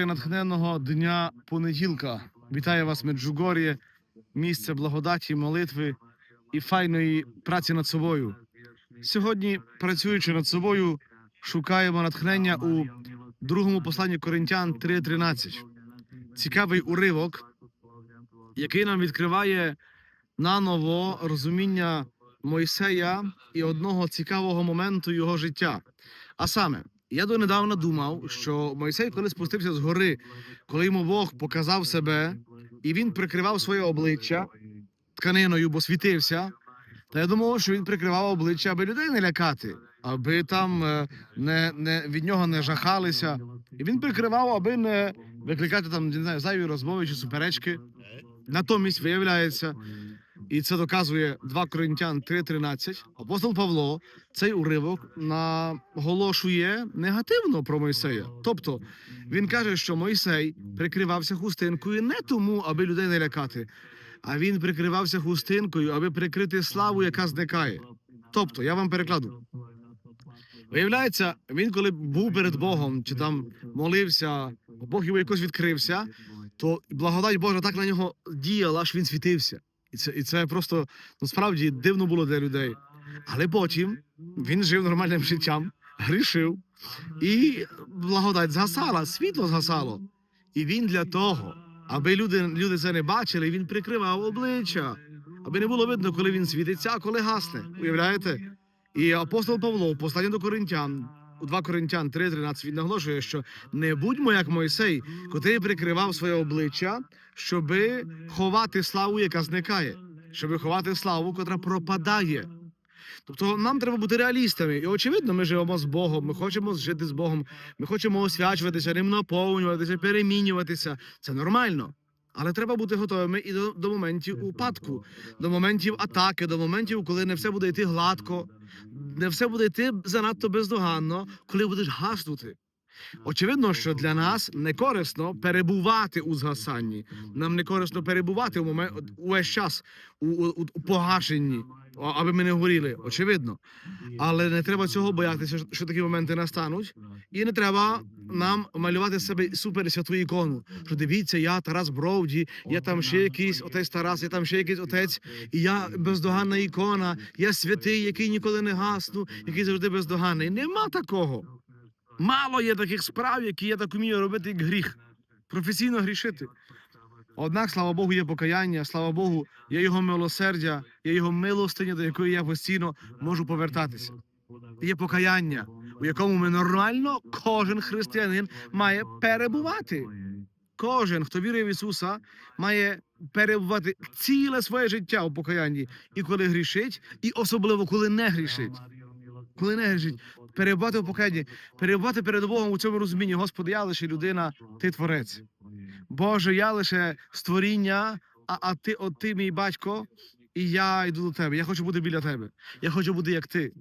І натхненного дня понеділка. Вітаю вас, Меджугор'є, місце благодаті, молитви і файної праці над собою. Сьогодні, працюючи над собою, шукаємо натхнення у другому посланні Коринтян 3.13. Цікавий уривок, який нам відкриває наново розуміння Мойсея і одного цікавого моменту його життя. А саме, я донедавна думав, що Мойсей, коли спустився з гори, коли йому Бог показав себе, і він прикривав своє обличчя тканиною, бо світився. Та я думав, що він прикривав обличчя, аби людей не лякати, аби там е, не, не, від нього не жахалися. І він прикривав, аби не викликати там не знаю, зайві розмови чи суперечки. Натомість виявляється, і це доказує 2 Коринтян 3.13, апостол Павло цей уривок наголошує негативно про Мойсея. Тобто він каже, що Мойсей прикривався хустинкою не тому, аби людей не лякати, а він прикривався хустинкою, аби прикрити славу, яка зникає. Тобто, я вам перекладу. Виявляється, він коли був перед Богом чи там молився, Бог йому якось відкрився, то благодать Божа так на нього діяла, аж він світився. І це, і це просто насправді дивно було для людей. Але потім він жив нормальним життям, грішив, і благодать згасала, світло згасало. І він для того, аби люди, люди це не бачили, він прикривав обличчя, аби не було видно, коли він світиться, а коли гасне. Уявляєте? І апостол Павло, в посланні до Коринтян, у 2 Коринтян 3.13, він наголошує, що не будьмо як Мойсей, котрий прикривав своє обличчя, щоби ховати славу, яка зникає, щоби ховати славу, котра пропадає. Тобто нам треба бути реалістами. І очевидно, ми живемо з Богом, ми хочемо жити з Богом, ми хочемо освячуватися, ним наповнюватися, перемінюватися. Це нормально. Але треба бути готовими і до, до моментів упадку, до моментів атаки, до моментів, коли не все буде йти гладко, не все буде йти занадто бездоганно, коли будеш гаснути. Очевидно, що для нас не корисно перебувати у згасанні. Нам не корисно перебувати у момент увесь час у, у, у погашенні, аби ми не горіли. Очевидно. Але не треба цього боятися, що- такі моменти настануть. І не треба нам малювати себе супер святу ікону. Що дивіться, я Тарас Бровді, я там ще якийсь отець Тарас, я там ще якийсь отець, і я бездоганна ікона, я святий, який ніколи не гасну, який завжди бездоганний. Нема такого. Мало є таких справ, які я так вмію робити, як гріх. Професійно грішити. Однак, слава Богу, є покаяння, слава Богу, є його милосердя, є його милостиня, до якої я постійно можу повертатися. Є покаяння, у якому ми нормально, кожен християнин має перебувати. Кожен, хто вірує в Ісуса, має перебувати ціле своє життя у покаянні, і коли грішить, і особливо коли не грішить. Коли не грішить, перебувати у покаянні, перебувати перед Богом у цьому розумінні. Господи, я лише людина, ти творець. Боже, я лише створіння, а, а ти, от ти, мій батько, і я йду до тебе. Я хочу бути біля тебе. Я хочу бути як ти.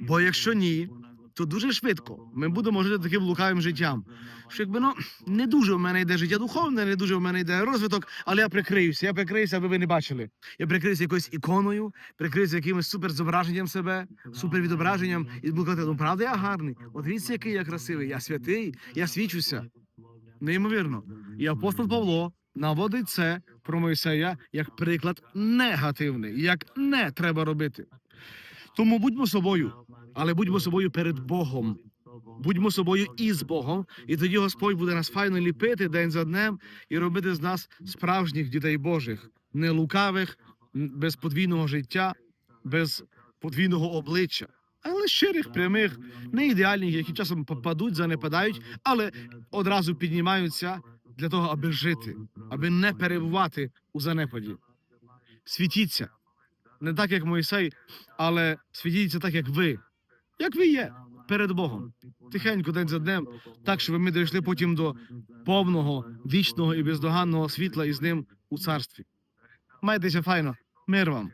Бо якщо ні, то дуже швидко ми будемо жити таким лукавим життям. Що якби ну не дуже в мене йде життя духовне, не дуже в мене йде розвиток, але я прикриюся. Я прикриюся, аби ви не бачили. Я прикриюся якоюсь іконою, прикриюся якимось суперзображенням себе, супервідображенням, і буду казати, ну правда, я гарний. От дивіться, який я красивий, я святий, я свічуся. Неймовірно. І апостол Павло наводить це про Мойсея як приклад негативний, як не треба робити. Тому будьмо собою, але будьмо собою перед Богом. Будьмо собою із Богом, і тоді Господь буде нас файно ліпити день за днем і робити з нас справжніх дітей Божих, не лукавих, без подвійного життя, без подвійного обличчя, але щирих, прямих, не ідеальних, які часом попадуть, занепадають, але одразу піднімаються для того, аби жити, аби не перебувати у занепаді. Світіться не так, як Мойсей, але світіться так, як ви, як ви є перед Богом. Тихенько день за днем, так, щоб ми дійшли потім до повного, вічного і бездоганного світла із ним у царстві. Майтеся файно, мир вам.